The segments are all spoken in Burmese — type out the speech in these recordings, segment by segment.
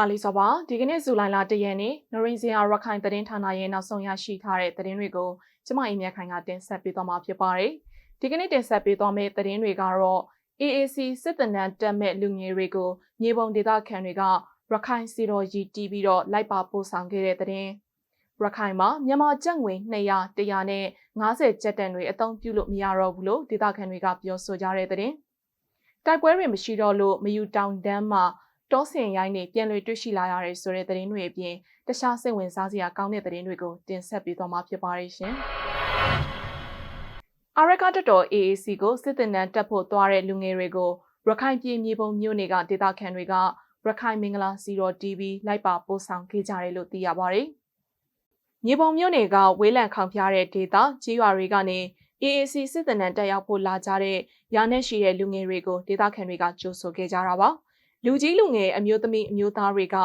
တာလီစောပါဒီကနေ့ဇူလိုင်လ၁ရက်နေ့နရင်းစရာရခိုင်သတင်းဌာနရဲ့နောက်ဆုံးရရှိထားတဲ့သတင်းတွေကိုကျမအင်းမြတ်ခိုင်ကတင်ဆက်ပေးသွားမှာဖြစ်ပါတယ်ဒီကနေ့တင်ဆက်ပေးသွားမယ့်သတင်းတွေကတော့ AAC စစ်တနံတက်မဲ့လူငယ်တွေကိုမြေပုံဒေသခံတွေကရခိုင်စီတော်ကြီးတီးပြီးတော့လိုက်ပါပို့ဆောင်ခဲ့တဲ့သတင်းရခိုင်မှာမြန်မာကျပ်ငွေ200 100နဲ့90ကျပ်တန်တွေအသုံးပြုလို့မရတော့ဘူးလို့ဒေသခံတွေကပြောဆိုကြတဲ့သတင်းတိုက်ပွဲတွေမရှိတော့လို့မယူတောင်တန်းမှာ တောဆင်ရိုင်းတွေပြန်လည်တွေ့ရှိလာရတဲ့ဆိုတဲ့သတင်းတွေအပြင်တခြားစိတ်ဝင်စားစရာကောင်းတဲ့သတင်းတွေကိုတင်ဆက်ပေးသွားမှာဖြစ်ပါတယ်ရှင်။အာရကတတော် AAC ကိုစစ်တပ်နန်းတက်ဖို့သွားတဲ့လူငယ်တွေကိုရခိုင်ပြည်မြေပုံမြို့နယ်ကဒေသခံတွေကရခိုင်မင်္ဂလာစီတော် TV လိုက်ပါပို့ဆောင်ခဲ့ကြတယ်လို့သိရပါတယ်။မြေပုံမြို့နယ်ကဝေးလံခေါင်ဖျားတဲ့ဒေသကြီးရွာတွေကနေ AAC စစ်တပ်နန်းတက်ရောက်ဖို့လာကြတဲ့ရာနဲ့ရှိတဲ့လူငယ်တွေကိုဒေသခံတွေကကြိုဆိုခဲ့ကြတာပါ။ လူကြီးလူငယ်အမျိုးသမီးအမျိုးသားတွေက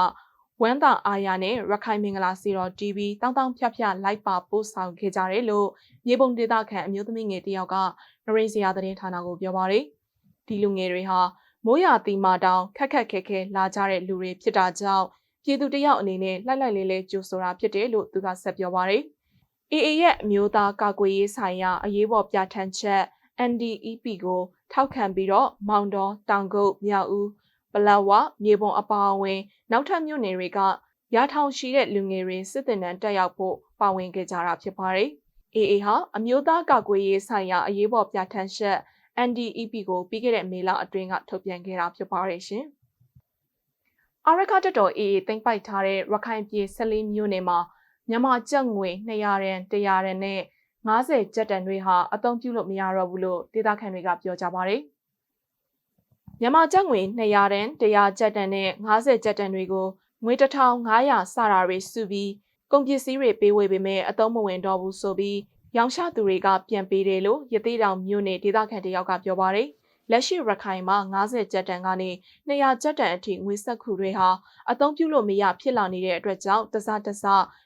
ဝမ်းသာအားရနဲ့ရခိုင်မင်္ဂလာစီတော် TV တောင်းတောင်းဖြတ်ဖြတ်လိုက်ပါပို့ဆောင်ခဲ့ကြတယ်လို့မြေပုံဒေသခံအမျိုးသမီးငယ်တယောက်ကနရိစရာသတင်းဌာနကိုပြောပါတယ်။ဒီလူငယ်တွေဟာမိုးရာသီမာတောင်ခက်ခက်ခဲခဲလာကြတဲ့လူတွေဖြစ်တာကြောင့်ပြည်သူတယောက်အနေနဲ့လှိုက်လိုက်လေးလေးကြိုဆိုတာဖြစ်တယ်လို့သူကဆက်ပြောပါတယ်။ AA ရဲ့အမျိုးသားကာကွယ်ရေးဆိုင်ရာအရေးပေါ်ပြဋ္ဌာန်းချက် NDEP ကိုထောက်ခံပြီးတော့မောင်တော်တောင်ကုတ်မြောက်ဦး ပလက်ဝမြေပုံအပါအဝင် နောက်ထပ်မြို့နယ်တွေကရာထောင်ရှိတဲ့လူငယ်တွေစစ်တင်တန်းတက်ရောက်ဖို့ပါဝင်ခဲ့ကြတာဖြစ်ပါတယ်။ AA ဟာအမျိုးသားကာကွယ်ရေးဆိုင်ရာအရေးပေါ်ပြဋ္ဌာန်းချက် NDEP ကိုပြီးခဲ့တဲ့မေလအတွင်းကထုတ်ပြန်ခဲ့တာဖြစ်ပါတယ်ရှင်။အာရခတတော် AA တင်ပိုက်ထားတဲ့ရခိုင်ပြည်၁၄မြို့နယ်မှာမြန်မာကျပ်ငွေ200ရန်100ရန်နဲ့90ကျပ်တန်တွေဟာအသုံးပြုလို့မရတော့ဘူးလို့ဒေသခံတွေကပြောကြပါတယ်။ မြန်မာကျပ်ငွေ200တန်100ကျပ်တန်နဲ့50ကျပ်တန်တွေကိုငွေ1500စတာတွေစုပြီးကုန်ပစ္စည်းတွေပေးဝေပေမဲ့အသုံးမဝင်တော့ဘူးဆိုပြီးရောင်ချသူတွေကပြန်ပေးတယ်လို့ရသေးတောင်မြို့နယ်ဒေသခံတယောက်ကပြောပါတယ်။လက်ရှိရခိုင်မှာ90ကျပ်တန်ကနေ200ကျပ်တန်အထိငွေဆက်ခုတွေဟာအသုံးပြုလို့မရဖြစ်လာနေတဲ့အတွက်ကြောင့်တစတစ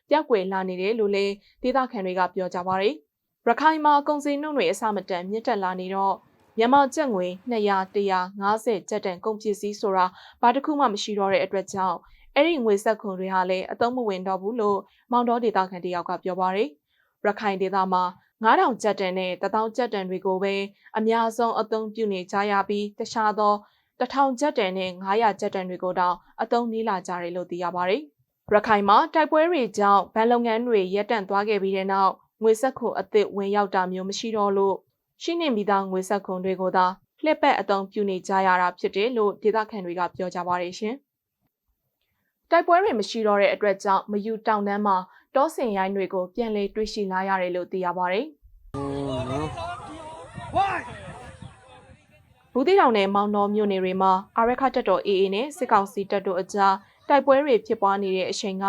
ပြက်ကွယ်လာနေတယ်လို့လည်းဒေသခံတွေကပြောကြပါတယ်။ရခိုင်မှာကုန်စည်နှုန်းတွေအဆမတန်မြင့်တက်လာနေတော့ မြန်မာကျပ်ငွေ200 150ကျပ်တန်ကုန်ပစ္စည်းဆိုတာဘာတစ်ခုမှမရှိတော့တဲ့အတွက်ကြောင့်အဲ့ဒီငွေဆက်ခွန်တွေဟာလည်းအသုံးမဝင်တော့ဘူးလို့မောင်တော်ဒေသခံတယောက်ကပြောပါရယ်ရခိုင်ဒေသမှာ9000ကျပ်တန်နဲ့1000ကျပ်တန်တွေကိုပဲအများဆုံးအသုံးပြုနေကြရပြီးတခြားသော1000ကျပ်တန်နဲ့900ကျပ်တန်တွေကိုတောင်အသုံးနေလာကြတယ်လို့သိရပါရယ်ရခိုင်မှာတိုက်ပွဲတွေကြောင့်ဗန်လုပ်ငန်းတွေရပ်တန့်သွားခဲ့ပြီးတဲ့နောက်ငွေဆက်ခွန်အသစ်ဝင်ရောက်တာမျိုးမရှိတော့လို့ ရှိနေမိသားငွေဆက်ခွန်တွေကိုသာလှည့်ပတ်အသုံးပြုနေကြရတာဖြစ်တယ်လို့ဒေသခံတွေကပြောကြပါတယ်ရှင်။တိုက်ပွဲတွေမရှိတော့တဲ့အတွက်ကြောင့်မယူတောင်တန်းမှာတောဆင်ရိုင်းတွေကိုပြန်လည်တွေ့ရှိလာရတယ်လို့သိရပါတယ်။ဘူးတိတောင်နဲ့မောင်တော်မြို့နယ်တွေမှာအာရခတက်တော် AA နဲ့စစ်ကောင်စီတပ်တို့အကြားတိုက်ပွဲတွေဖြစ်ပွားနေတဲ့အချိန်က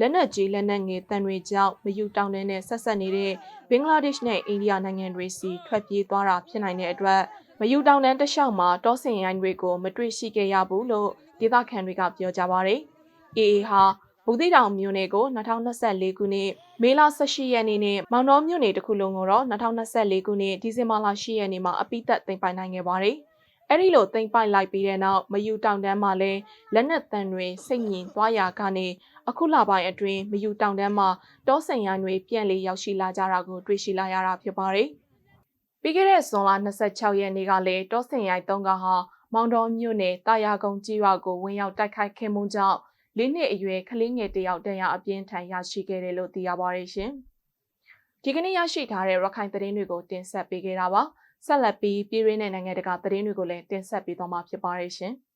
လက်နက်ကြီးလက်နက်ငယ်တန်တွေကြောင့်မယူတောင်တန်းနဲ့ဆက်ဆက်နေတဲ့ဘင်္ဂလားဒေ့ရှ်နဲ့အိန္ဒိယနိုင်ငံတွေစီထွက်ပြေးသွားတာဖြစ်နိုင်တဲ့အတွက်မယူတောင်တန်းတလျှောက်မှာတောဆင်ရိုင်းတွေကိုမတွေ့ရှိခဲ့ရဘူးလို့ဒေသခံတွေကပြောကြပါရယ်။ AA ဟာဘူးတိတောင်မြို့နယ်ကို2024ခုနှစ်မေလ18ရက်နေ့နဲ့မောင်တော်မြို့နယ်တစ်ခုလုံးကိုတော့2024ခုနှစ်ဒီဇင်ဘာလ10ရက်နေ့မှာအပိသက်သိမ်းပိုင်နိုင်ခဲ့ပါတယ်။ အဲ့ဒီလိုသိမ့်ပိုက်လိုက်ပြီးတဲ့နောက်မယူတောင်တန်းမှာလည်းလက်နက်တန်တွေစိတ်ငြိမ်သွားရာကနေအခုလပိုင်းအတွင်းမယူတောင်တန်းမှာတောဆင်ရိုင်းတွေပြန်လည်ရောက်ရှိလာကြတာကိုတွေ့ရှိလာရတာဖြစ်ပါတယ်။ပြီးခဲ့တဲ့ဇွန်လ26ရက်နေ့ကလည်းတောဆင်ရိုင်း၃ကဟာမောင်တော်မြို့နယ်တာယာကုန်းကြီးရွာကိုဝင်ရောက်တိုက်ခိုက်ခဲ့မှုကြောင့်လေးနှစ်အရွယ်ကလေးငယ်တယောက်တရားအပြင်းထန်ရရှိခဲ့တယ်လို့သိရပါတယ်ရှင်။ဒီကနေ့ရရှိထားတဲ့ရခိုင်သတင်းတွေကိုတင်ဆက်ပေးခဲ့တာပါ။ ဆက်လက်ပြီးပြည်ရင်းနဲ့နိုင်ငံတကာသတင်းတွေကိုလည်းတင်ဆက်ပေးသွားမှာဖြစ်ပါတယ်ရှင်။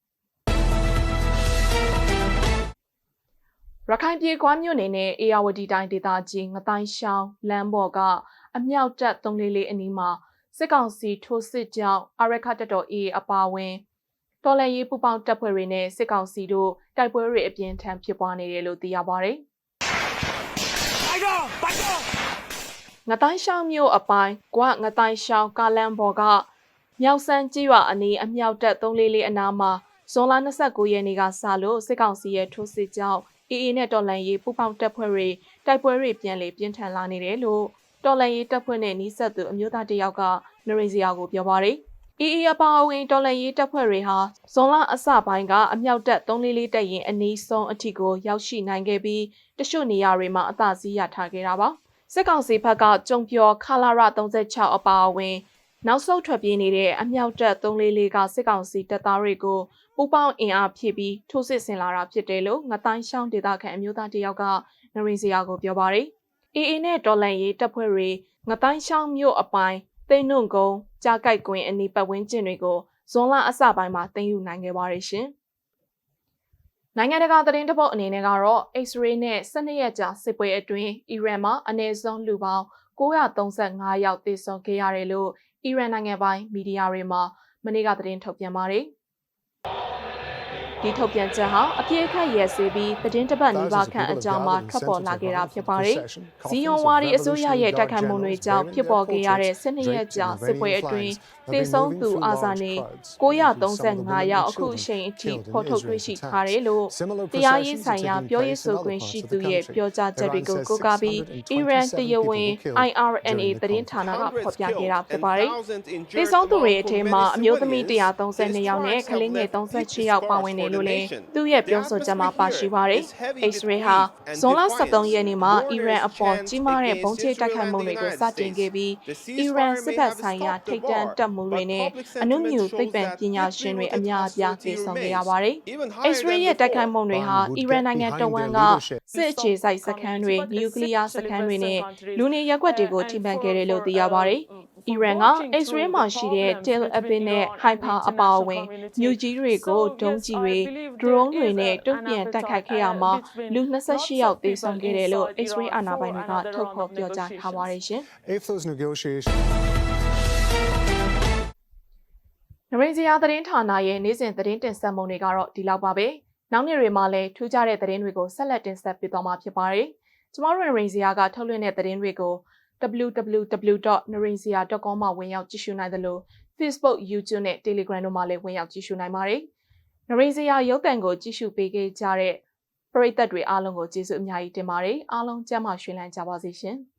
ရခိုင်ပြည်ကွာမြို့နယ်နဲ့အေယာဝတီတိုင်းဒေသကြီးငတိုင်းရှောင်းလမ်းပေါ်ကအမြောက်တပ်344အနီးမှာစစ်ကောင်စီထိုးစစ်ကြောင့်အရခတ်တော်အေအပါဝင်တော်လည်ရေးပူပေါင်းတပ်ဖွဲ့တွေနဲ့စစ်ကောင်စီတို့တိုက်ပွဲတွေအပြင်းထန်ဖြစ်ပွားနေတယ်လို့သိရပါဗျ။ပိုက်တော့ပိုက်တော့ ငတိုင်းရှောင်းမြို့အပိုင်းကွငတိုင်းရှောင်းကားလန်ဘော်ကမြောက်စမ်းကြီးရွာအနီးအမြောက်တက်344အနားမှာဇွန်လ29ရက်နေ့ကစလို့စစ်ကောင်စီရဲ့ထိုးစစ်ကြောင့်အေအေနဲ့တော်လန်ရေးပူပေါင်းတပ်ဖွဲ့တွေတိုက်ပွဲတွေပြန်လည်ပြင်းထန်လာနေတယ်လို့တော်လန်ရေးတပ်ဖွဲ့နဲ့နှီးဆက်သူအမျိုးသားတယောက်ကနရင်စရာကိုပြောပါတယ် AA အပါအဝင်တော်လှန်ရေးတပ်ဖွဲ့တွေဟာဇွန်လအစပိုင်းကအမြောက်တပ်344တပ်ရင်အနီးဆုံးအထိကိုရောက်ရှိနိုင်ခဲ့ပြီးတချို့နေရာတွေမှာအသာစီးရထားခဲ့တာပါ စစ်ကောင်စီဘက်ကကြုံပြောခလာရ36အပါအဝင် နောက်ဆုတ်ထွက်ပြေးနေတဲ့အမြောက်တပ်344ကစစ်ကောင်စီတပ်သားတွေကိုပူပေါင်းအင်အားဖြည့်ပြီးထိုးစစ်ဆင်လာတာဖြစ်တယ်လို့ငတိုင်းရှောင်းဒေသခံအမျိုးသားတယောက်ကနရင်စရာကိုပြောပါတယ်။ AA နဲ့တော်လန်ရေးတပ်ဖွဲ့တွေငတိုင်းရှောင်းမြို့အပိုင်းသိန်းနုံကုန်းကြားကြိုက်ကွင်းအနီးပတ်ဝန်းကျင်တွေကိုဇွန်လအစပိုင်းမှာသိမ်းယူနိုင်ခဲ့ပါတယ်ရှင်။ နိုင်ငံတကာသတင်းတပုတ်အနေနဲ့ကတော့ X-ray နဲ့12ရက်ကြာစစ်ပွဲအတွင်းအီရန်မှာအနည်းဆုံးလူပေါင်း935ယောက်သေဆုံးခဲ့ရတယ်လို့အီရန်နိုင်ငံပိုင်မီဒီယာတွေမှာမနေ့ကသတင်းထုတ်ပြန်ပါတယ်။ ဒီထုတ်ပြန်ချက်ဟာအပြည့်အခက်ရည်စဲပြီးသတင်းတပတ်နီးပါးခန့်အကြောင်းမှာထွက်ပေါ်လာခဲ့တာဖြစ်ပါတယ်။ဇီယွန်ဝါဒီအစိုးရရဲ့တိုက်ခိုက်မှုတွေကြောင့်ဖြစ်ပေါ်ခဲ့ရတဲ့12ရက်ကြာစစ်ပွဲအတွင်းသေဆုံးသူအာဇာနည်935ယောက်အခုအချိန်အထိဖော်ထုတ်တွေ့ရှိထားတယ်လို့တရားရေးဆိုင်ရာပြောရေးဆိုခွင့်ရှိသူရဲ့ပြောကြားချက်တွေကိုကိုးကားပြီးအီရန်တရားဝင် IRNA သတင်းဌာနကဖော်ပြခဲ့တာဖြစ်ပါတယ်။သေဆုံးသူတွေအထက်မှာအမျိုးသမီး132ယောက်နဲ့ကလေးငယ်38ယောက်ပါဝင်တယ်လို့လည်းသူ့ရဲ့ပြောဆိုချက်မှာပါရှိပါတယ်။ X-ray ဟာဇွန်လ23ရက်နေ့မှာအီရန်အပေါ်ကြီးမားတဲ့ဘုံကျဲတိုက်ခိုက်မှုတွေကိုစတင်ခဲ့ပြီးအီရန်စစ်ဘက်ဆိုင်ရာထိပ်တန်းတပ်မှုတွေနဲ့အနုမြူသိပ္ပံပညာရှင်တွေအများအပြားသေဆုံးခဲ့ရပါတယ်။ X-ray ရဲ့တိုက်ခိုက်မှုတွေဟာအီရန်နိုင်ငံတဝန်းကစစ်အခြေစိုက်စခန်းတွေနျူကလ িয়ার စခန်းတွေနဲ့လူနေရပ်ကွက်တွေကိုထိမှန်ခဲ့တယ်လို့သိရပါတယ်။ အီရန်က X-ray မှာရှိတဲ့ Tel Aviv နဲ့ Haifa အပါအဝင်မြို့ကြီးတွေကိုဒုံးကျည်တွေ drone တွေနဲ့တုံ့ပြန်တိုက်ခိုက်ခဲ့ရမှာလူ28ယောက်သေဆုံးခဲ့တယ်လို့ X-ray အာဏာပိုင်တွေကထုတ်ဖော်ပြောကြားထားပါတယ်ရှင်။ If those negotiations နရိစရာသတင်းဌာနရဲ့နေ့စဉ်သတင်းတင်ဆက်မှုတွေကတော့ဒီလောက်ပါပဲ။နောက်နေ့တွေမှာလည်းထူးခြားတဲ့သတင်းတွေကိုဆက်လက်တင်ဆက်ပေးသွားမှာဖြစ်ပါတယ်။ကျမတို့နရိစရာကထုတ်လွှင့်တဲ့သတင်းတွေကို www.narinsia.com မှာဝင်ရောက်ကြည့်ရှုနိုင်သလို Facebook, YouTube နဲ့ Telegram တို့မှာလည်းဝင်ရောက်ကြည့်ရှုနိုင်ပါတယ်။နရိစရာရုပ်သံကိုကြည့်ရှုပေးခဲ့ကြတဲ့ပရိသတ်တွေအားလုံးကိုကျေးဇူးအများကြီးတင်ပါတယ်။အားလုံးကျမ်းမာရွှင်လန်းကြပါစေရှင်။